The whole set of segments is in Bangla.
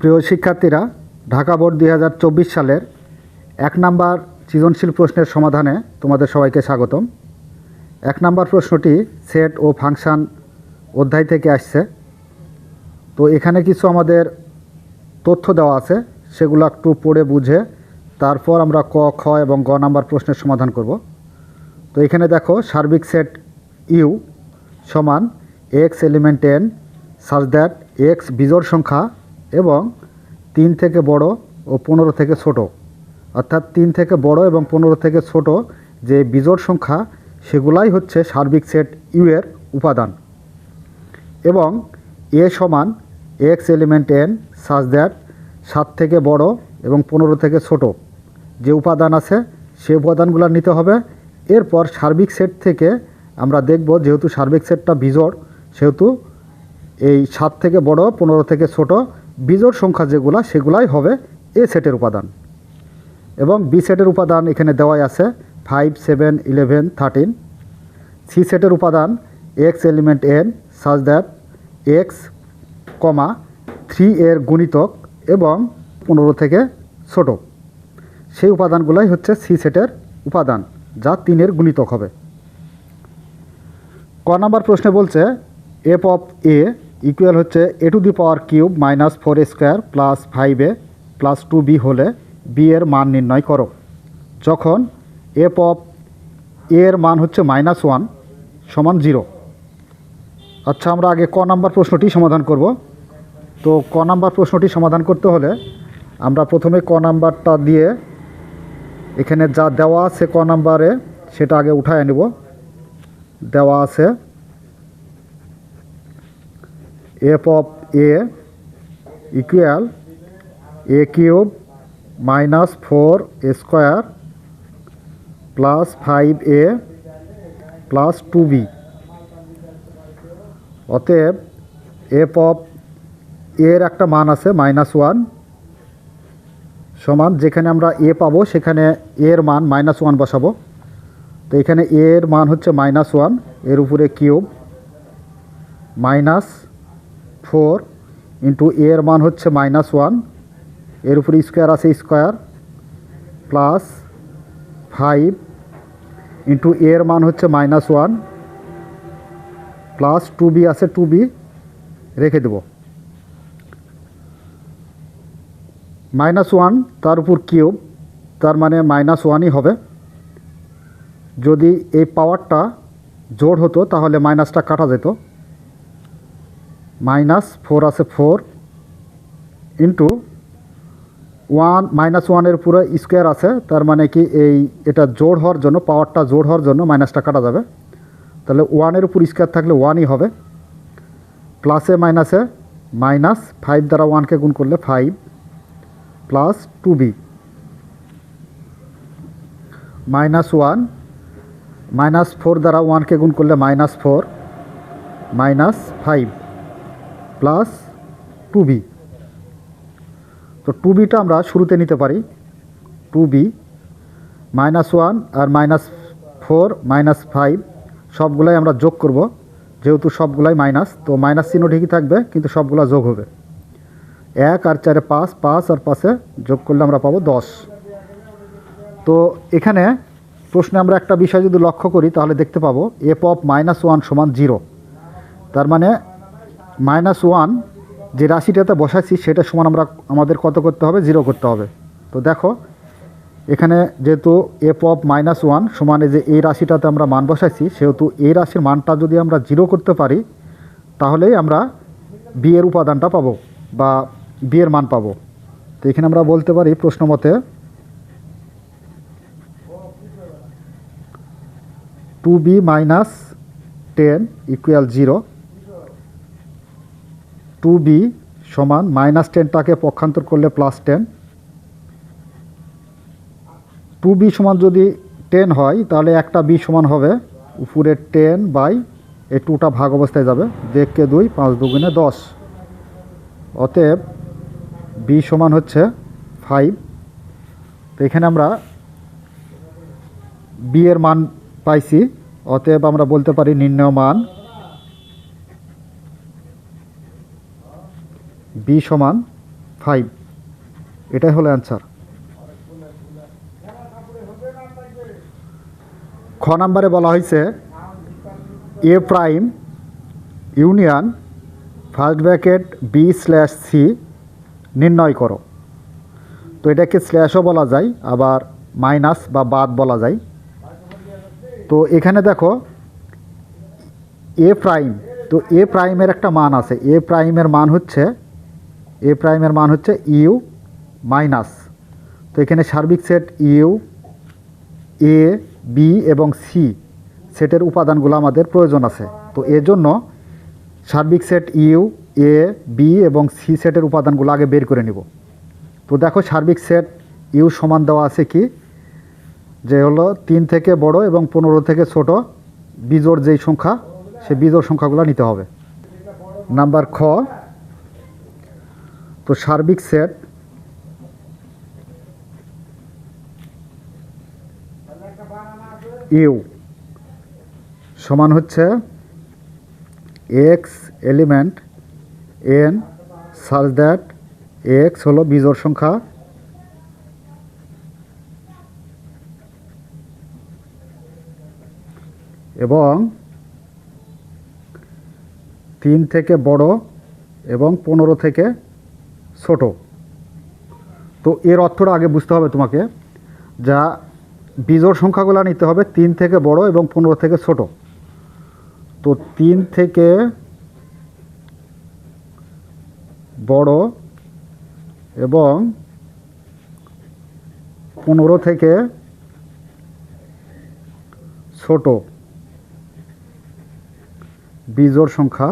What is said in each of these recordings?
প্রিয় শিক্ষার্থীরা, ঢাকা বোর্ড দুই হাজার চব্বিশ সালের এক নাম্বার সৃজনশীল প্রশ্নের সমাধানে তোমাদের সবাইকে স্বাগতম। এক নাম্বার প্রশ্নটি সেট ও ফাংশন অধ্যায় থেকে আসছে। তো এখানে কিছু আমাদের তথ্য দেওয়া আছে, সেগুলো একটু পড়ে বুঝে তারপর আমরা ক, খ এবং গ নাম্বার প্রশ্নের সমাধান করব। তো এখানে দেখো, সার্বিক সেট ইউ সমান x element N such that x বিজোড় সংখ্যা এবং তিন থেকে বড় ও পনেরো থেকে ছোট। অর্থাৎ তিন থেকে বড় এবং পনেরো থেকে ছোট যে বিজোড় সংখ্যা, সেগুলাই হচ্ছে সার্বিক সেট ইউ এর উপাদান। এবং এ সমান x element N such that সাত থেকে বড় এবং পনেরো থেকে ছোট যে উপাদান আছে, সে উপাদানগুলো নিতে হবে। এরপর সার্বিক সেট থেকে আমরা দেখব যেহেতু সার্বিক সেটটা বিজোড়, সেহেতু এই সাত থেকে বড়, পনেরো থেকে ছোট বিজোড় সংখ্যা যেগুলো, সেগুলাই হবে এ সেটের উপাদান। এবং বি সেটের উপাদান এখানে দেওয়াই আছে five seven eleven thirteen C সেটের উপাদান x element N such that x comma three এর গুণিতক এবং পনেরো থেকে ছোট। সেই উপাদানগুলোই হচ্ছে সি সেটের উপাদান, যা তিনের গুণিতক হবে। ক নাম্বার প্রশ্নে বলছে এফ অফ এ ইকুয়াল হচ্ছে a to the power cube minus four square plus five plus two b হলে বি এর মান নির্ণয় করো। যখন এফ অফ এ এর মান হচ্ছে মাইনাস ওয়ান সমান জিরো আচ্ছা আমরা আগে ক নাম্বার প্রশ্নটি সমাধান করব। তো ক নাম্বার প্রশ্নটি সমাধান করতে হলে আমরা প্রথমে ক নাম্বারটা দিয়ে এখানে যা দেওয়া আছে ক নাম্বারে সেটা আগে উঠায় নেব। দেওয়া আছে f of a equal a cube minus four square plus five a plus two b অতএব এফ অফ এর একটা মান আছে মাইনাস ওয়ান সমান যেখানে আমরা এ পাবো সেখানে এর মান মাইনাস ওয়ান বসাবো। তো এখানে এর মান হচ্ছে মাইনাস ওয়ানের উপরে কিউব মাইনাস ফোর ইন্টু এর মান হচ্ছে মাইনাস ওয়ান। এর উপরে স্কোয়ার আছে স্কোয়ার প্লাস ফাইভ ইন্টু এর মান হচ্ছে minus one plus two b আছে টু বি। রেখে দেব। মাইনাস ওয়ান তার উপর কিউব, তার মানে মাইনাস ওয়ানই হবে। যদি এই পাওয়ারটা জোড় হতো, তাহলে মাইনাসটা কাটা যেত। মাইনাস ফোর আছে ফোর ইন্টু ওয়ান, মাইনাস ওয়ানের পুরো স্কোয়ার আছে, তার মানে কি এই এটা জোড় হওয়ার জন্য, পাওয়ারটা জোড় হওয়ার জন্য মাইনাসটা কাটা যাবে। তাহলে ওয়ানের উপর স্কোয়ার থাকলে ওয়ানই হবে। প্লাসে মাইনাসে মাইনাস ফাইভ দ্বারা ওয়ানকে গুণ করলে five plus two b minus one minus four দ্বারা ওয়ানকে গুণ করলে minus four minus five plus two b তো টু বিটা আমরা শুরুতে নিতে পারি। টু বি মাইনাস ওয়ান আর মাইনাস ফোর মাইনাস ফাইভ সবগুলাই আমরা যোগ করব। যেহেতু সবগুলাই মাইনাস তো মাইনাস চিহ্ন ঠিকই থাকবে, কিন্তু সবগুলা যোগ হবে। এক আর চারে পাঁচ পাঁচ আর পাঁচে যোগ করলে আমরা পাবো দশ। তো এখানে প্রশ্নে আমরা একটা বিষয় যদি লক্ষ্য করি, তাহলে দেখতে পাবো এফ অফ মাইনাস ওয়ান সমান জিরো তার মানে মাইনাস ওয়ান যে রাশিটাতে বসাইছি সেটা সমান আমরা আমাদের কত করতে হবে? জিরো করতে হবে। তো দেখো, এখানে যেহেতু এফ অফ মাইনাস ওয়ান সমানে যে এই রাশিটাতে আমরা মান বসাইছি, সেহেতু এই রাশির মানটা যদি আমরা জিরো করতে পারি, তাহলেই আমরা বিয়ের উপাদানটা পাবো বা বিয়ের মান পাবো। তো এখানে আমরা বলতে পারি প্রশ্ন মতে two b minus ten equal zero two b সমান মাইনাস টেনটাকে পক্ষান্তর করলে প্লাস টেন। টু বি সমান যদি টেন হয়, তাহলে একটা বি সমান হবে। উপরে টেন বাই এই টুটা ভাগ অবস্থায় যাবে। দেখকে দুই পাঁচ দুগুণে দশ। অতএব বি সমান হচ্ছে ফাইভ তো এখানে আমরা বি এর মান পাইছি। অতএব আমরা বলতে পারি নির্ণয় মান বি সমান ফাইভ। এটাই হলো অ্যান্সার। খ নাম্বারে বলা হয়েছে, A prime union first bracket B slash C নির্ণয় করো। তো এটাকে স্ল্যাশও বলা যায়, আবার মাইনাস বা বাদ বলা যায়। তো এখানে দেখো, এ প্রাইম, তো এ প্রাইমের একটা মান আছে। এ প্রাইমের মান হচ্ছে এ প্রাইমের মান হচ্ছে ইউ মাইনাস তো এখানে সার্বিক সেট ইউ এ বি এবং সি সেটের উপাদানগুলো আমাদের প্রয়োজন আছে। তো এর জন্য সার্বিক সেট ইউ এ বি এবং সি সেটের উপাদানগুলো আগে বের করে নিব। তো দেখো সার্বিক সেট ইউ সমান দেওয়া আছে কি? যে হলো তিন থেকে বড় এবং পনেরো থেকে ছোট বিজোড় যেই সংখ্যা, সে বিজোড় সংখ্যাগুলো নিতে হবে। নাম্বার খ তো সার্বিক সেট। ইউ সমান হচ্ছে x element N such that x হলো বিজোড় সংখ্যা। এবং তিন থেকে বড় এবং পনেরো থেকে ছোট। তো এর অর্থটা আগে বুঝতে হবে তোমাকে, যা বিজোড় সংখ্যাগুলো নিতে হবে তিন থেকে বড় এবং পনেরো থেকে ছোট। তো তিন থেকে বড় এবং পনেরো থেকে ছোট বিজোড় সংখ্যা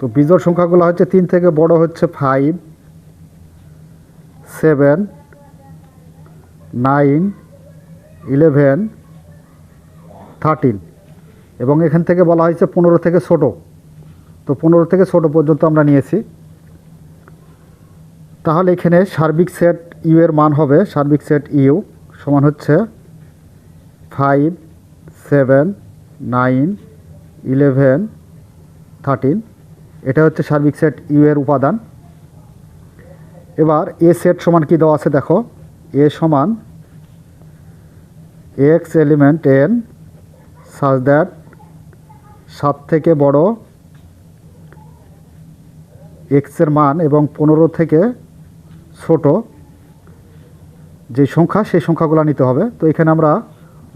তো বিজোড় সংখ্যাগুলো হচ্ছে তিন থেকে বড় হচ্ছে five seven nine eleven thirteen এবং এখান থেকে বলা হয়েছে পনেরো থেকে ছোট। তো পনেরো থেকে ছোট পর্যন্ত আমরা নিয়েছি। তাহলে এখানে সার্বিক সেট ইউ এর মান হবে, সার্বিক সেট ইউ সমান হচ্ছে five seven nine eleven thirteen এটা হচ্ছে সার্বিক সেট ইউ এর উপাদান। এবার এ সেট সমান কি দেওয়া আছে দেখো। এ সমান x element N such that সাত থেকে বড় এক্সের মান এবং পনেরো থেকে ছোট যে সংখ্যা, সেই সংখ্যাগুলো নিতে হবে। তো এখানে আমরা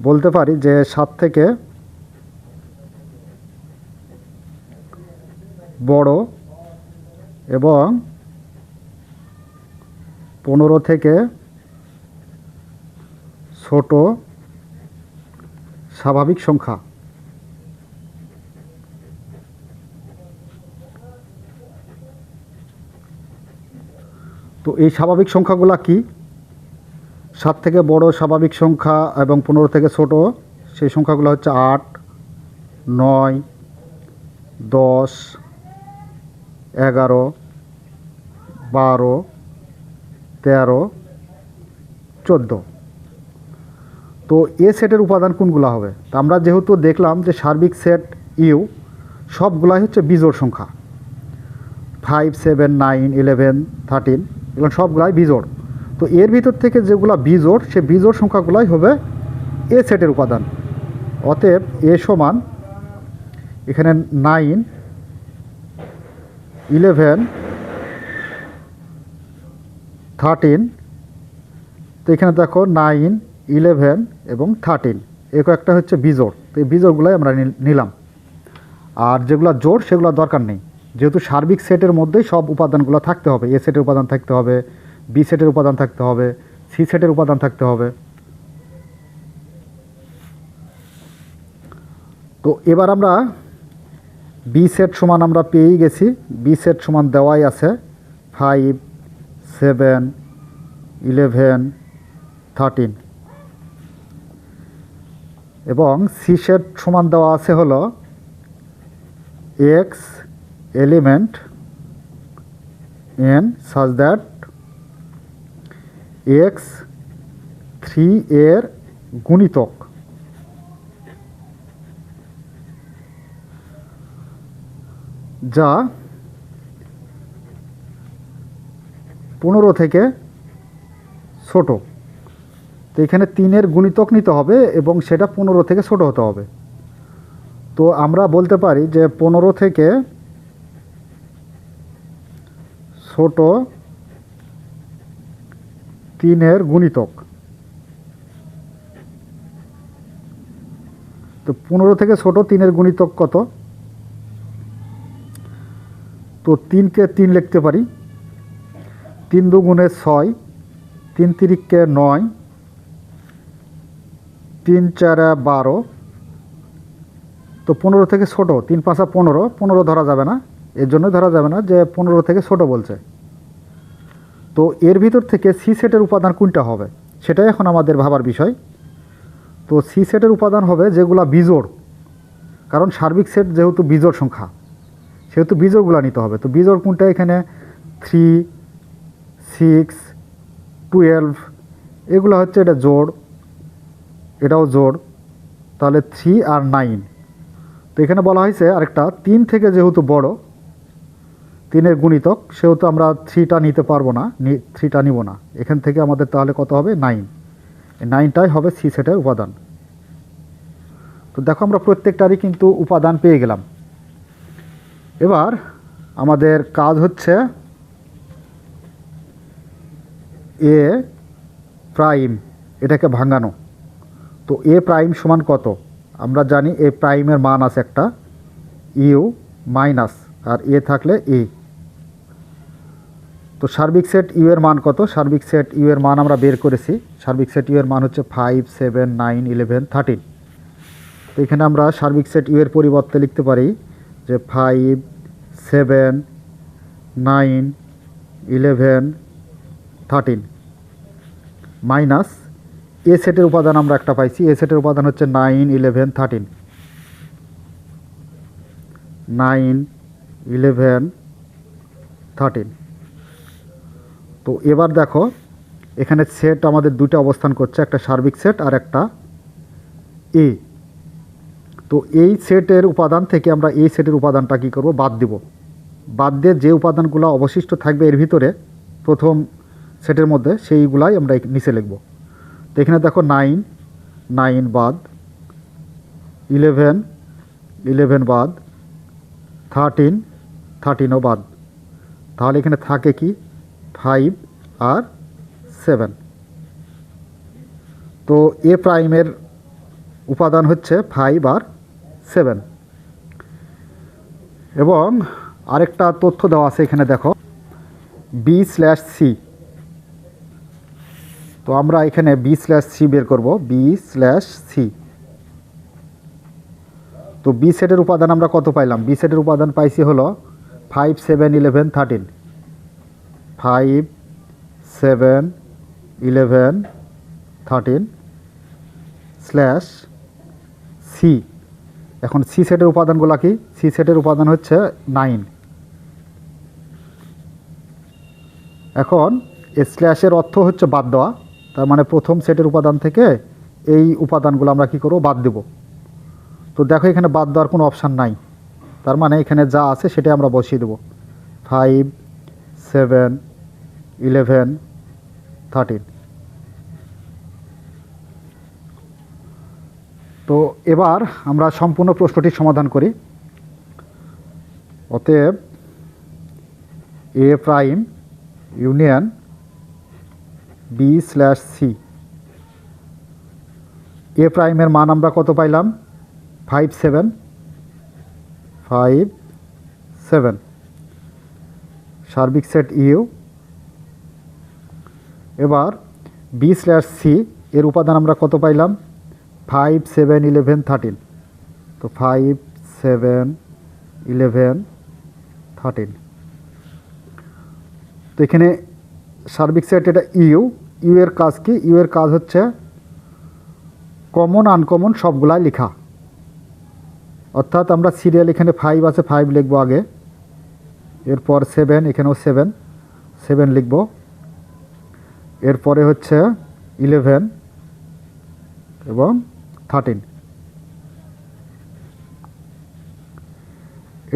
বলতে পারি যে সাত থেকে বড় এবং পনেরো থেকে ছোট স্বাভাবিক সংখ্যা। তো এই স্বাভাবিক সংখ্যাগুলো কি? সাত থেকে বড় স্বাভাবিক সংখ্যা এবং পনেরো থেকে ছোট, সেই সংখ্যাগুলো হচ্ছে আট, নয়, দশ এগারো, বারো, তেরো, চোদ্দ। তো এ সেটের উপাদান কোনগুলো হবে? তা আমরা যেহেতু দেখলাম যে সার্বিক সেট ইউ, সবগুলাই হচ্ছে বিজোড় সংখ্যা। Five, seven, nine, eleven, thirteen, এগুলো সবগুলাই বিজোড়। তো এর ভিতর থেকে যেগুলো বিজোড়, সে বিজোড় সংখ্যাগুলাই হবে এ সেটের উপাদান। অতএব এ সমান এখানে নাইন ইলেভেন, থার্টিন, তো এখানে দেখো নাইন, ইলেভেন এবং থার্টিন। এ কয়েকটা হচ্ছে বিজোড়। তো এই বিজোড়গুলোই আমরা নিলাম। আর যেগুলো জোর সেগুলো দরকার নেই। যেহেতু সার্বিক সেটের মধ্যেই সব উপাদানগুলো থাকতে হবে। এ সেটের উপাদান থাকতে হবে, বি সেটের উপাদান থাকতে হবে, সি সেটের উপাদান থাকতে হবে। তো এবার আমরা বি সেট সমান আমরা পেয়েই গেছি। বি সেট সমান দেওয়াই আছে। ফাইভ সেভেন ইলেভেন থার্টিন এবং সি সেট সমান দেওয়া আছে হলো x element N such that x three এর গুণিতক। যা পনেরো থেকে ছোট। তো এখানে তিনের গুণিতক নিতে হবে এবং সেটা পনেরো থেকে ছোট হতে হবে। তো আমরা বলতে পারি যে পনেরো থেকে ছোট তিনের গুণিতক। তো পনেরো থেকে ছোট তিনের গুণিতক কত? তো তিনকে তিন লিখতে পারি। তিন দুগুণে ছয়, তিন তিরিককে নয়, তিন চারা বারো, তো পনেরো থেকে ছোট, তিন পাঁচা পনেরো পনেরো ধরা যাবে না। এর জন্য ধরা যাবে না যে পনেরো থেকে ছোট বলছে। তো এর ভিতর থেকে সি সেটের উপাদান কোনটা হবে? সেটাই এখন আমাদের ভাবার বিষয়। তো সি সেটের উপাদান হবে যেগুলা বিজোড়। কারণ সার্বিক সেট যেহেতু বিজোড় সংখ্যা। সেহেতু বিজোড়গুলো নিতে হবে। তো বিজোড় কোনটা এখানে? থ্রি সিক্স টুয়েলভ এগুলো হচ্ছে এটা জোড়। এটাও জোড়। তাহলে থ্রি আর নাইন তো এখানে বলা হয়েছে আরেকটা, তিন থেকে যেহেতু বড়, তিনের গুণিতক, সেহেতু আমরা থ্রিটা নিতে পারব না থ্রিটা নিব না। এখান থেকে আমাদের তাহলে কত হবে? নাইন নাইনটাই হবে সি সেটের উপাদান। তো দেখো আমরা প্রত্যেকটারই কিন্তু উপাদান পেয়ে গেলাম। এবার আমাদের কাজ হচ্ছে এ প্রাইম, এটাকে ভাঙানো। তো এ প্রাইম সমান কত? আমরা জানি এ প্রাইমের মান আছে একটা, ইউ মাইনাস, আর এ থাকলে এ। তো সার্বিক সেট ইউ এর মান কত? সার্বিক সেট ইউ এর মান আমরা বের করেছি। সার্বিক সেট ইউ এর মান হচ্ছে five seven nine eleven thirteen তো এখানে আমরা সার্বিক সেট ইউ এর পরিবর্তে লিখতে পারি যে five seven, nine, eleven, thirteen. Minus A সেটের উপাদান আমরা একটা পাইছি। এ সেটের উপাদান হচ্ছে nine, eleven, thirteen. Nine, eleven, thirteen. তো এবার দেখো, এখানে সেট আমাদের দুটো অবস্থান করছে, একটা সার্বিক সেট আর একটা এ। তো এই সেটের উপাদান থেকে আমরা এই সেটের উপাদানটা কী করব? বাদ দিব। বাদ দিয়ে যে উপাদানগুলো অবশিষ্ট থাকবে এর ভিতরে প্রথম সেটের মধ্যে সেইগুলাই আমরা নিচে লিখব। তো এখানে দেখো নাইন নাইন বাদ ইলেভেন ইলেভেন বাদ থার্টিন থার্টিনও বাদ। তাহলে এখানে থাকে কি? ফাইভ আর সেভেন তো এ প্রাইমের উপাদান হচ্ছে ফাইভ আর সেভেন। এবং আরেকটা তথ্য দেওয়া আছে এখানে দেখো বি স্ল্যাশ সি তো আমরা এখানে বি স্ল্যাশ সি বের করব বি স্ল্যাশ সি তো বি সেটের উপাদান আমরা কত পাইলাম? বি সেটের উপাদান পাইছি হলো five seven eleven thirteen five seven eleven thirteen slash C এখন সি সেটের উপাদানগুলো কি? সি সেটের উপাদান হচ্ছে নাইন এখন স্ল্যাশের অর্থ হচ্ছে বাদ দেওয়া। তার মানে প্রথম সেটের উপাদান থেকে এই উপাদানগুলো আমরা কি করব? বাদ দেব। তো দেখো এখানে বাদ দেওয়ার কোনো অপশান নাই। তার মানে এখানে যা আছে সেটাই আমরা বসিয়ে দেবো। ফাইভ সেভেন ইলেভেন থার্টিন তো এবার আমরা সম্পূর্ণ প্রশ্নটি সমাধান করি। অতএব A prime union B slash C A প্রাইমের মান আমরা কত পাইলাম? ফাইভ সেভেন ফাইভ সেভেন সার্বিক সেট ইউ এবার বি স্ল্যাশ সি এর উপাদান আমরা কত পাইলাম? ফাইভ সেভেন ইলেভেন থার্টিন তো ফাইভ সেভেন ইলেভেন থার্টিন তো এখানে সার্বিক সেট এটা ইউ। ইউ এর কাজ কি? ইউ এর কাজ হচ্ছে কমন আনকমন সবগুলাই লেখা। অর্থাৎ আমরা সিরিয়াল এখানে ফাইভ আছে ফাইভ লিখব আগে। এরপর সেভেন এখানেও সেভেন সেভেন লিখব। এরপরে হচ্ছে ইলেভেন এবং থার্টিন।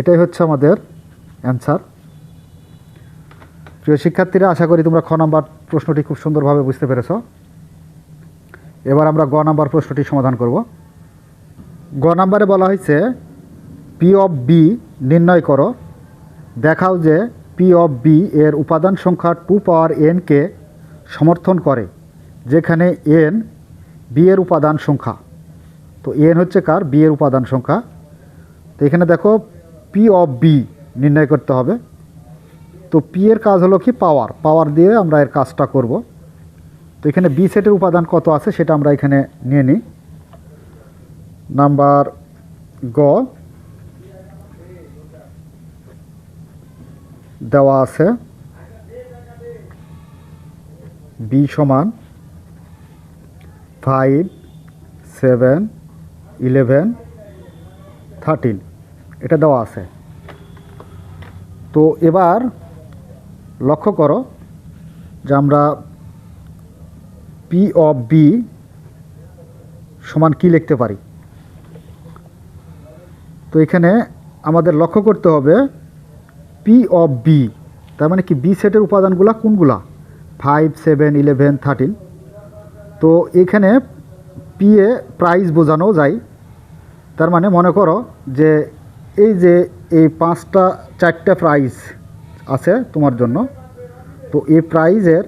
এটাই হচ্ছে আমাদের অ্যান্সার প্রিয় শিক্ষার্থীরা, আশা করি তোমরা খ নাম্বার প্রশ্নটি খুব সুন্দরভাবে বুঝতে পেরেছ। এবার আমরা গ নাম্বার প্রশ্নটি সমাধান করব। গ নাম্বারে বলা হয়েছে পি অফ বি নির্ণয় করো। দেখাও যে পি অফ বি এর উপাদান সংখ্যা টু পাওয়ার এনকে সমর্থন করে, যেখানে এন বি এর উপাদান সংখ্যা। তো এন হচ্ছে কার? বি এর উপাদান সংখ্যা। তো এখানে দেখো পি অফ বি নির্ণয় করতে হবে। তো পি এর কাজ হলো কি? পাওয়ার। পাওয়ার দিয়ে আমরা এর কাজটা করব। তো এখানে বি সেটের উপাদান কত আছে সেটা আমরা এখানে নিয়ে নিই। নাম্বার গ। দেওয়া আছে। বি সমান ফাইভ সেভেন ইলেভেন, থার্টিন, এটা দেওয়া আছে। তো এবার লক্ষ্য করো যে আমরা পি অফ বি সমান কি লিখতে পারি? তো এখানে আমাদের লক্ষ্য করতে হবে পি অফ বি তার মানে কি বি সেটের উপাদানগুলা কোনগুলা? ফাইভ সেভেন ইলেভেন থার্টিন তো এখানে পি এ প্রাইস বোঝানো যায়। তার মানে মনে করো যে এই যে এই পাঁচটা, চারটা প্রাইজ আছে তোমার জন্য, তো এই প্রাইজের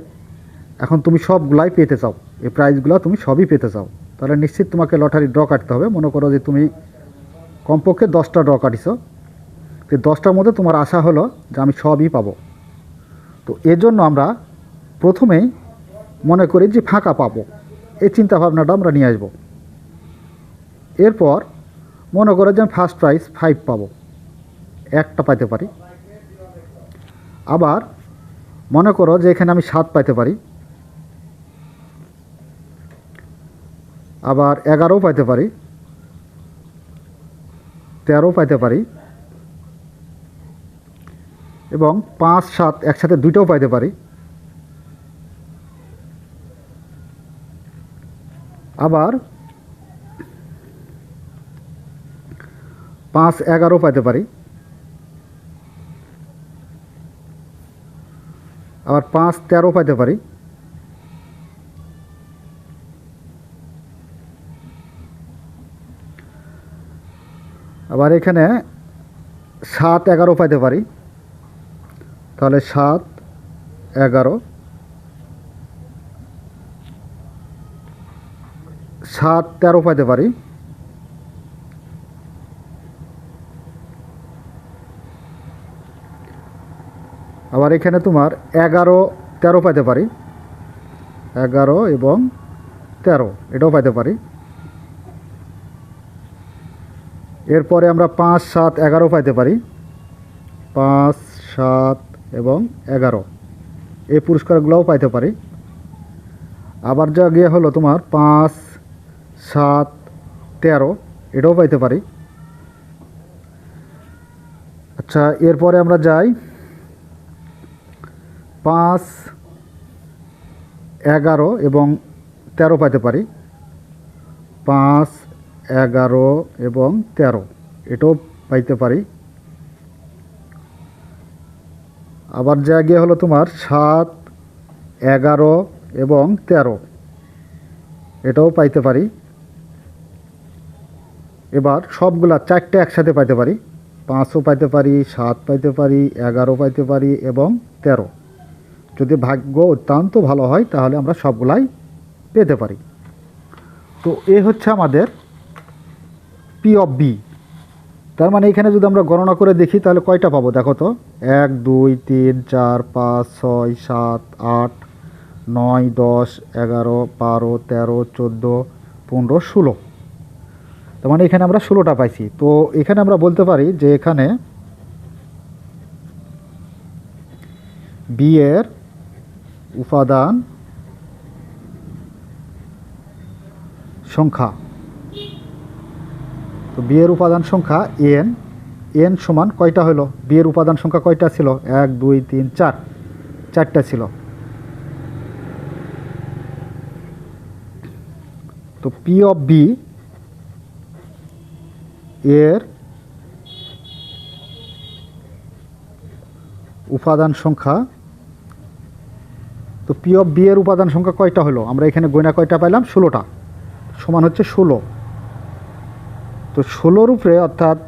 এখন তুমি সবগুলাই পেতে চাও। এই প্রাইজগুলো তুমি সবই পেতে চাও। তাহলে নিশ্চিত তোমাকে লটারি ড্র কাটতে হবে। মনে করো যে তুমি কমপক্ষে দশটা ড্র কাটিছো। তো দশটার মধ্যে তোমার আশা হলো যে আমি সবই পাবো। তো এর জন্য আমরা প্রথমেই মনে করি যে ফাঁকা পাবো। এই চিন্তাভাবনাটা আমরা নিয়ে আসব। এরপর মনে করো যে ফার্স্ট প্রাইজ ফাইভ পাবো। একটা পাইতে পারি। আবার মনে করো যে এখানে আমি সাত পাইতে পারি। আবার এগারোও পাইতে পারি। তেরো পাইতে পারি। এবং পাঁচ, সাত একসাথে দুইটাও পাইতে পারি। আবার পাঁচ এগারো পাইতে পারি। আবার পাঁচ তেরো পাইতে পারি। আবার এখানে সাত এগারো পাইতে পারি। তাহলে সাত এগারো। সাত তেরো পাইতে পারি। আবার এখানে তোমার এগারো, তেরো পাইতে পারি। এগারো এবং তেরো, এটাও পাইতে পারি। এরপরে আমরা পাঁচ, সাত, এগারো পাইতে পারি। পাঁচ, সাত এবং এগারো এই পুরস্কারগুলোও পাইতে পারি। আবার যা গিয়ে হলো তোমার পাঁচ, সাত, তেরো, এটাও পাইতে পারি। আচ্ছা এরপরে আমরা যাই। পাঁচ, এগারো এবং তেরো পাইতে পারি। পাঁচ, এগারো এবং তেরো, এটাও পাইতে পারি। আবার গিয়ে হলো তোমার সাত, এগারো এবং তেরো, এটাও পাইতে পারি। এবার সবগুলা চারটে একসাথে পাইতে পারি। পাঁচও পাইতে পারি, সাত পাইতে পারি, এগারো পাইতে পারি এবং তেরো। যদি ভাগ্য অত্যন্ত ভালো হয়, তাহলে আমরা সবগুলাই পেতে পারি। তো এ হচ্ছে আমাদের পি অফ বি তার মানে এখানে যদি আমরা গণনা করে দেখি, তাহলে কয়টা পাবো? দেখো তো, এক, দুই, তিন, চার, পাঁচ, ছয়, সাত, আট, নয়, দশ, এগারো, বারো, তেরো, চোদ্দ, পনেরো, ষোলো। তার মানে এখানে আমরা ষোলোটা পাইছি। তো এখানে আমরা বলতে পারি যে এখানে বি এর উপাদান সংখ্যা। তো বিয়ের উপাদান সংখ্যা এন এন সমান কয়টা হলো? বিয়ের উপাদান সংখ্যা কয়টা ছিল? এক, দুই, তিন, চার। চারটা ছিল। তো পি অফ বি এর উপাদান সংখ্যা পি অফ বি এর উপাদান সংখ্যা কয়টা হলো? আমরা এখানে গয়না কয়টা পাইলাম? ষোলোটা। সমান হচ্ছে ষোলো। তো ষোলোর উপরে অর্থাৎ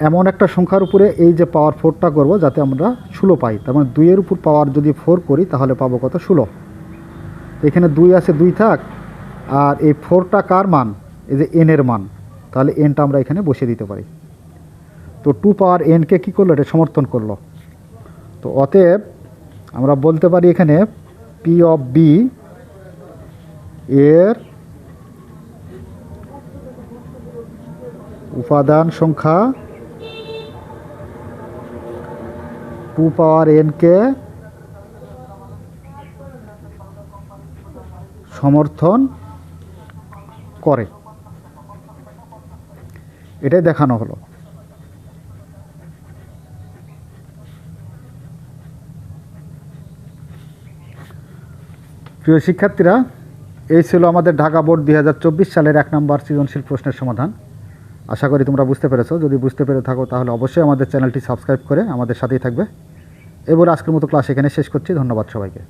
এমন একটা সংখ্যার উপরে এই যে পাওয়ার ফোরটা করব, যাতে আমরা ষোলো পাই। তার মানে দুইয়ের উপর পাওয়ার যদি ফোর করি, তাহলে পাবো কত? ষোলো। এখানে দুই আছে, দুই থাক। আর এই ফোরটা কার মান? এই যে এনের মান। তাহলে এনটা আমরা এখানে বসিয়ে দিতে পারি। তো টু পাওয়ার এনকে কী করল? এটা সমর্থন করল। তো অতএব আমরা বলতে পারি এখানে পি অফ বি এর উপাদান সংখ্যা টু পাওয়ার এনকে সমর্থন করে। এটাই দেখানো হলো। প্রিয় শিক্ষার্থীরা, এই ছিল আমাদের ঢাকা বোর্ড দুই হাজার চব্বিশ সালের এক নম্বর সৃজনশীল প্রশ্নের সমাধান। আশা করি তোমরা বুঝতে পেরেছ। যদি বুঝতে পেরে থাকো, তাহলে অবশ্যই আমাদের চ্যানেলটি সাবস্ক্রাইব করে আমাদের সাথেই থাকবে। এবার আজকের মতো ক্লাস এখানে শেষ করছি। ধন্যবাদ সবাইকে।